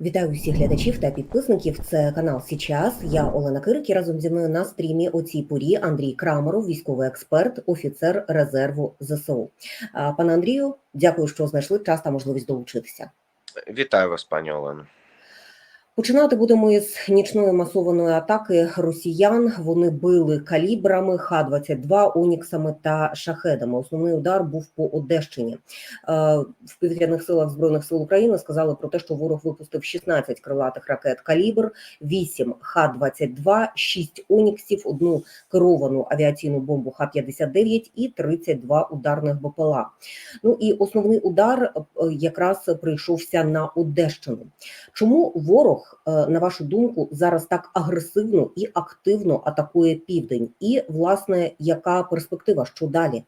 Вітаю всіх глядачів та підписників. Це канал Січас. Я Олена Кирик і разом зі мною на стрімі у цій порі Андрій Краморов, військовий експерт, офіцер резерву ЗСУ. Пане Андрію, дякую, що знайшли час та можливість долучитися. Вітаю вас, пані Олено. Починати будемо із нічної масованої атаки росіян. Вони били калібрами Х-22, Оніксами та шахедами. Основний удар був по Одещині. Е, В повітряних силах збройних сил України сказали про те, що ворог випустив 16 крилатих ракет калібр, 8 Х-22, 6 Оніксів, одну керовану авіаційну бомбу Х-59 і 32 ударних БПЛА. Ну і основний удар е, якраз прийшовся на Одещину. Чому ворог, е, на вашу думку, зараз так агресивно і активно атакує південь? І власне, яка перспектива? Що далі?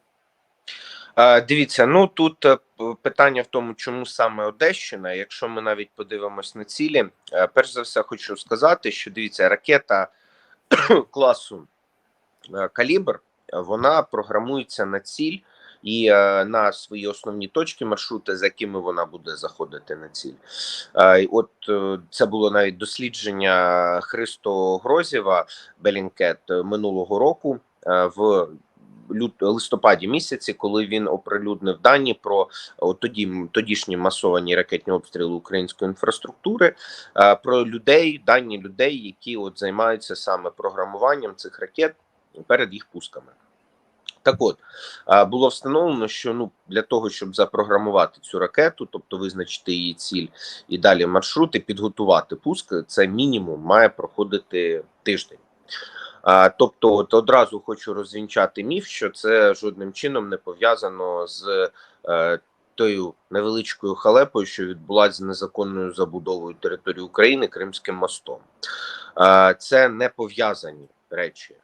Е, Дивіться, ну тут е, питання в тому, чому саме Одещина. Якщо ми навіть подивимось на цілі, перш за все хочу сказати, що дивіться, ракета класу калібр, вона програмується на ціль і е, на свої основні точки маршрути, за якими вона буде заходити на ціль. Е, і От е, це було навіть дослідження Христо Грозєва Белінкет минулого року в лют листопаді місяці, коли він оприлюднив дані про тоді тодішні масовані ракетні обстріли української інфраструктури, про людей, дані людей, які от займаються саме програмуванням цих ракет перед їх пусками. Так от було встановлено, що ну для того, щоб запрограмувати цю ракету, тобто визначити її ціль і далі маршрути, підготувати пуск, це мінімум має проходити тиждень. А, тобто, от одразу хочу розвінчати міф, що це жодним чином не пов'язано з е, тою невеличкою халепою, що відбулася з незаконною забудовою території України Кримським мостом. Е, це не пов'язані речі.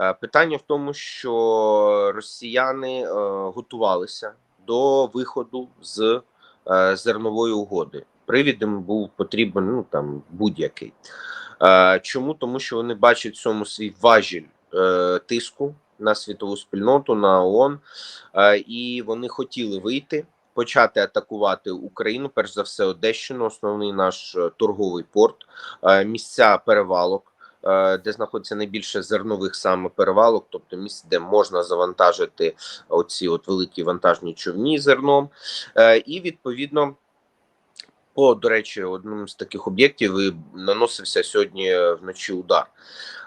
Е, питання в тому, що росіяни е, готувалися до виходу з е, зернової угоди. Привідом був потрібен ну там будь-який. Чому? Тому що вони бачать в цьому свій важіль тиску на світову спільноту, на ООН, і вони хотіли вийти, почати атакувати Україну, перш за все, Одещину, основний наш торговий порт, місця перевалок. Е, Де знаходиться найбільше зернових саме перевалок, тобто місце, де можна завантажити оці от великі вантажні човні зерном, Е, і відповідно по до речі, одним з таких об'єктів і наносився сьогодні вночі удар.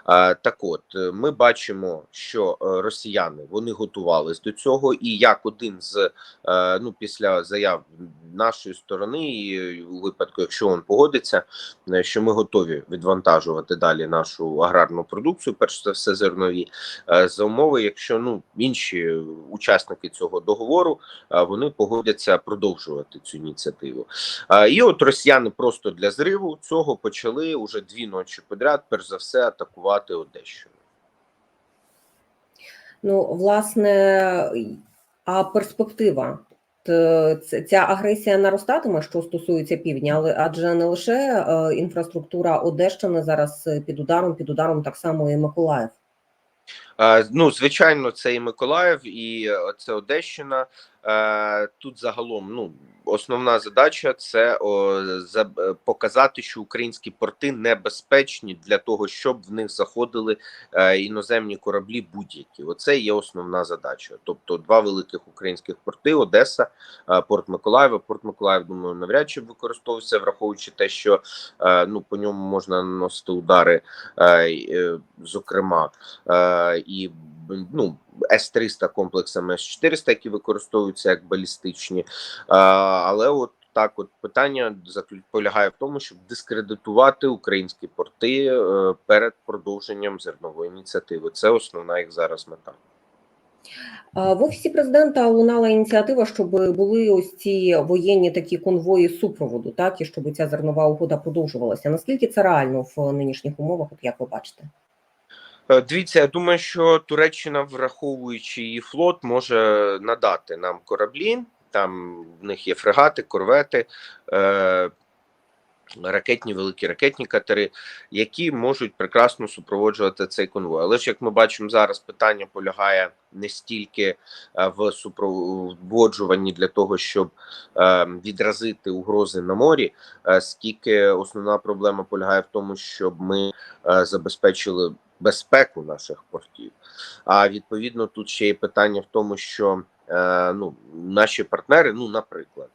Е, Так, от е, ми бачимо, що е, росіяни вони готувались до цього, і як один з ну після заяв нашої сторони, і у випадку, якщо він погодиться, що ми готові відвантажувати далі нашу аграрну продукцію, перш за все зернові за умови, якщо ну інші учасники цього договору вони погодяться продовжувати цю ініціативу. І от росіяни просто для зриву цього почали уже дві ночі подряд, перш за все, атакувати Одещину. Ну, власне, а перспектива? Ця агресія наростатиме, що стосується півдня, але адже не лише е, інфраструктура Одещини зараз е, під ударом, під ударом так само і Миколаїв. Ну, звичайно, це і Миколаїв, і е, це Одещина. Тут загалом ну основна задача це о, за, е, показати, що українські порти небезпечні для того, щоб в них заходили е, іноземні кораблі будь-які. Оце є основна задача. Тобто, два великих українських порти: Одеса, е, порт Миколаєва. Порт Миколаїв, думаю, навряд чи використовується, враховуючи те, що е, ну по ньому можна наносити удари, е, е, зокрема. Е, і ну, С-300 комплексами С-400, які використовуються як балістичні. Але от так, от питання полягає в тому, щоб дискредитувати українські порти е, перед продовженням зернової ініціативи. Це основна їх зараз мета. В офісі президента лунала ініціатива, щоб були ось ці воєнні такі конвої супроводу, так і щоб ця зернова угода продовжувалася. Наскільки це реально в нинішніх умовах? От як ви бачите? Е, Дивіться, я думаю, що Туреччина, враховуючи її флот, може надати нам кораблі. Там в них є фрегати, корвети. Е, ракетні великі ракетні катери, які можуть прекрасно супроводжувати цей конвой. Але ж як ми бачимо зараз, питання полягає не стільки е, в супроводжуванні для того, щоб е, відразити угрози на морі, е, скільки основна проблема полягає в тому, щоб ми е, забезпечили безпеку наших портів. А відповідно, тут ще є питання в тому, що е, ну наші партнери, ну наприклад,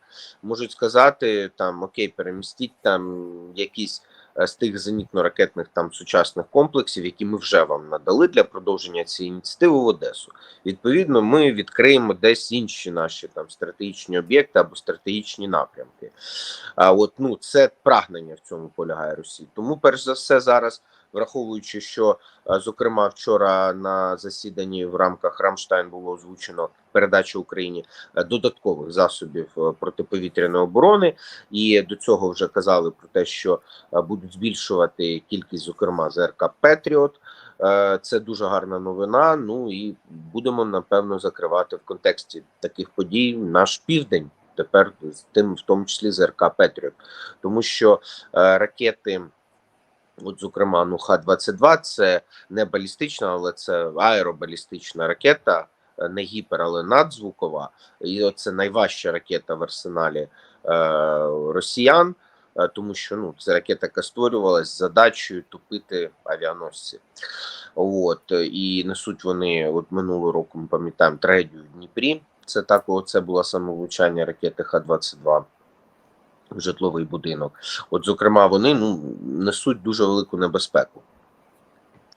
можуть сказати там окей, перемістіть там якісь е, з тих зенітно-ракетних там сучасних комплексів, які ми вже вам надали для продовження цієї ініціативи в Одесу. Відповідно, ми відкриємо десь інші наші там стратегічні об'єкти або стратегічні напрямки. А от ну це прагнення в цьому полягає Росії. Тому, перш за все, зараз. Враховуючи, що е, зокрема вчора на засіданні в рамках Рамштайн було озвучено передачу Україні е, додаткових засобів е, протиповітряної оборони, і до цього вже казали про те, що будуть збільшувати кількість, зокрема ЗРК Петріот. Це дуже гарна новина. Ну і будемо напевно закривати в контексті таких подій наш південь. Тепер з тим, в тому числі ЗРК Петріот, тому що е, ракети. От, зокрема, ну Х-22 це не балістична, але це аеробалістична ракета, е, не гіпер, але надзвукова. І це найважча ракета в арсеналі е, росіян, е, тому що ну це ракета, яка створювалась з задачею тупити авіаносці. От і несуть вони от минулого року. Ми пам'ятаємо трагедію в Дніпрі. Це так, це було саме влучання ракети Х-22 в житловий будинок. От, зокрема, вони ну несуть дуже велику небезпеку.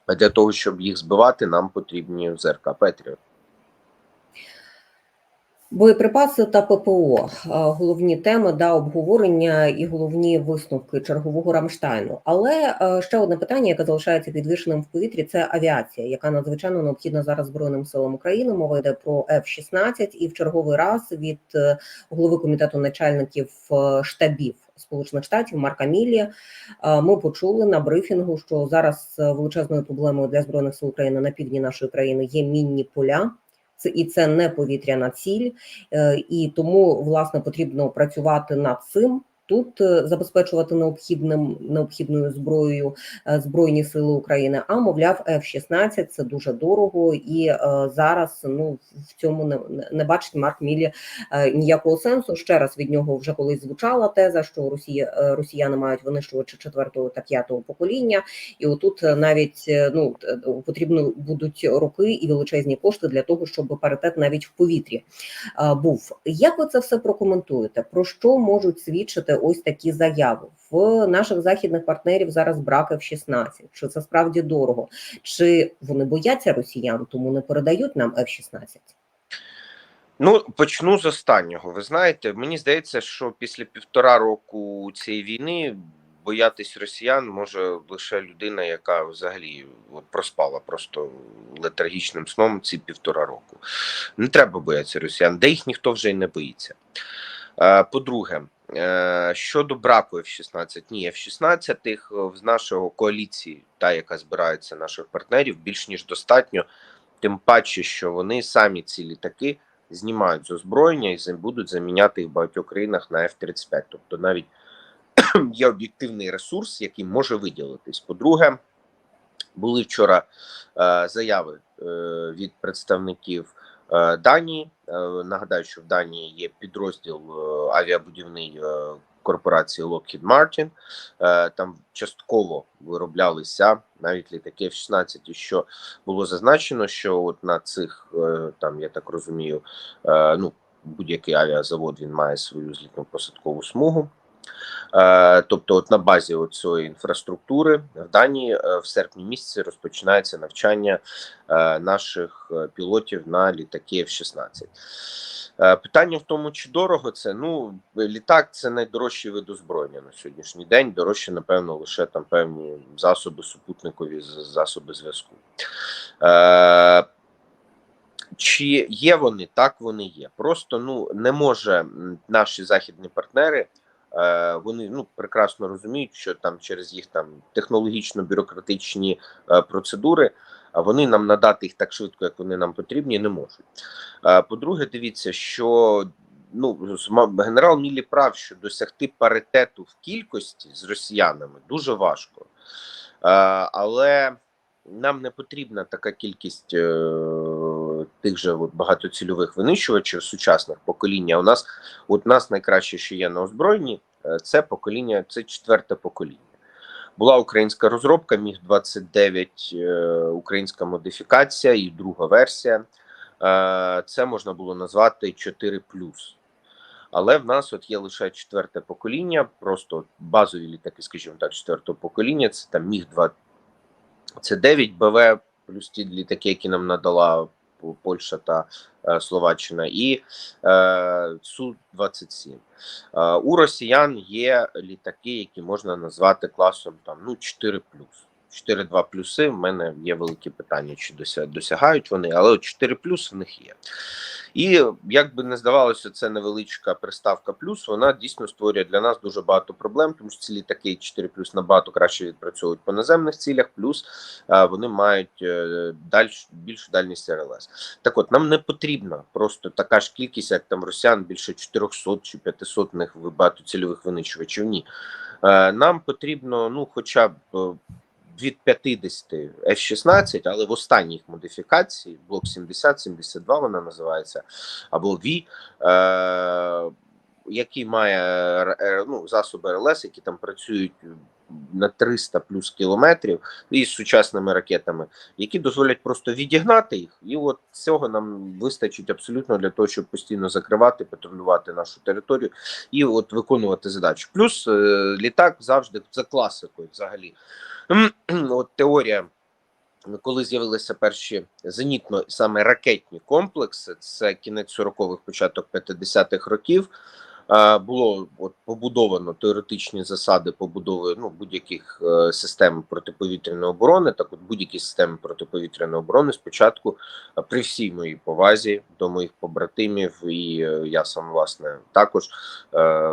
А для того, щоб їх збивати, нам потрібні ЗРК Петріот. Боєприпаси та ППО е, головні теми да обговорення і головні висновки чергового Рамштайну. Але е, ще одне питання, яке залишається підвішеним в повітрі, це авіація, яка надзвичайно необхідна зараз збройним силам України. Мова йде про F-16 і в черговий раз від е, голови комітету начальників штабів. Сполучених Штатів Марка Міллі е, ми почули на брифінгу, що зараз величезною проблемою для збройних сил України на півдні нашої країни є мінні поля. Це і це не повітряна ціль, е, і тому власне потрібно працювати над цим. Тут е, забезпечувати необхідним необхідною зброєю е, збройні сили України. А мовляв, F-16 це дуже дорого, і е, зараз ну в цьому не, не бачить Марк Мілі ніякого сенсу. Ще раз від нього вже колись звучала теза, що Росія Росіяни мають винищувачі четвертого та п'ятого покоління, і отут навіть ну потрібно будуть роки і величезні кошти для того, щоб паритет навіть в повітрі був. Як ви це все прокоментуєте? Про що можуть свідчити ось такі заяви? В наших західних партнерів зараз брак F-16. Чи це справді дорого? Чи вони бояться росіян, тому не передають нам F-16? Ну, почну з останнього. Ви знаєте, мені здається, що після півтора року цієї війни боятись росіян може лише людина, яка взагалі от проспала просто летаргічним сном ці півтора року. Не треба боятися росіян, де їх ніхто вже й не боїться. Е, По-друге, щодо браку F-16, ні, F-16 в нашого коаліції, та яка збирається наших партнерів, більш ніж достатньо. Тим паче, що вони самі ці літаки знімають з озброєння і будуть заміняти їх в багатьох країнах на F-35. Тобто навіть є об'єктивний ресурс, який може виділитись. По-друге, були вчора е, заяви е, від представників е, Данії. Е, нагадаю, що в Данії є підрозділ е, авіабудівний е, корпорації Lockheed Martin. Е, там частково вироблялися навіть літаки F-16, і що було зазначено, що от на цих е, там, я так розумію, е, ну будь-який авіазавод він має свою злітно посадкову смугу. Е, Тобто, от на базі цієї інфраструктури в Данії е, в серпні місяці розпочинається навчання е, наших пілотів на літаки F-16. Е, Питання в тому, чи дорого це. Ну, літак це найдорожчий вид озброєння на сьогоднішній день. Дорожче, напевно, лише там певні засоби супутникові, засоби зв'язку. Е, чи є вони? Так вони є. Просто ну не може наші західні партнери. Е, Вони ну прекрасно розуміють, що там через їх там технологічно-бюрократичні е, процедури, вони нам надати їх так швидко, як вони нам потрібні, не можуть. Е, По-друге, дивіться, що ну генерал Мілі прав, що досягти паритету в кількості з росіянами дуже важко. Але нам не потрібна така кількість тих же от, багатоцільових винищувачів сучасних покоління. У нас от нас найкраще, що є на озброєнні, е, це покоління, це четверте покоління. Була українська розробка, міг 29 е, українська модифікація і друга версія. Е, це можна було назвати 4 Але в нас от є лише четверте покоління, просто базові літаки, скажімо так, четвертого покоління. Це там міг 2 це 9 БВ, плюс ті літаки, які нам надала Польща та е, Словаччина, і е, су 27 Е, у росіян є літаки, які можна назвати класом там ну 4 4-2 плюси. В мене є великі питання, чи досягають вони, але от 4 плюс в них є. І як би не здавалося, це невеличка приставка плюс. Вона дійсно створює для нас дуже багато проблем, тому що ці літаки 4 плюс набагато краще відпрацьовують по наземних цілях, плюс вони мають е, дальш, більшу дальність РЛС. Так от нам не потрібна просто така ж кількість, як там росіян, більше 400 чи 500 них багатоцільових винищувачів. Ні. Е, Нам потрібно, ну, хоча б е, від 50 F-16, але в останній їх модифікації, блок 70-72 вона називається, або V, е, який має е, ну, засоби РЛС, які там працюють на 300 плюс кілометрів і з сучасними ракетами, які дозволять просто відігнати їх, і от цього нам вистачить абсолютно для того, щоб постійно закривати, патрулювати нашу територію і от виконувати задачу. Плюс е, літак завжди за класикою, взагалі, от теорія. Коли з'явилися перші зенітно саме ракетні комплекси, це кінець 40-х, початок 50-х років. Було от побудовано теоретичні засади побудови ну будь-яких е, систем протиповітряної оборони. Так, от будь-які системи протиповітряної оборони спочатку, е, при всій моїй повазі до моїх побратимів, і е, я сам власне також е,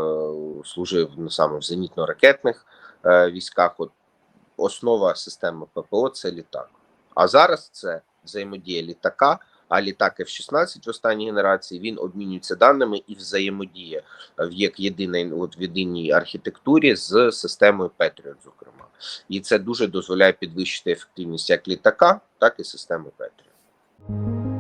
служив ну, саме в зенітно-ракетних е, військах. От основа системи ППО це літак. А зараз це взаємодія літака. А літак F-16 в останній генерації він обмінюється даними і взаємодіє в як єдиний от в єдиній архітектурі з системою Patriot, зокрема, і це дуже дозволяє підвищити ефективність як літака, так і системи Patriot.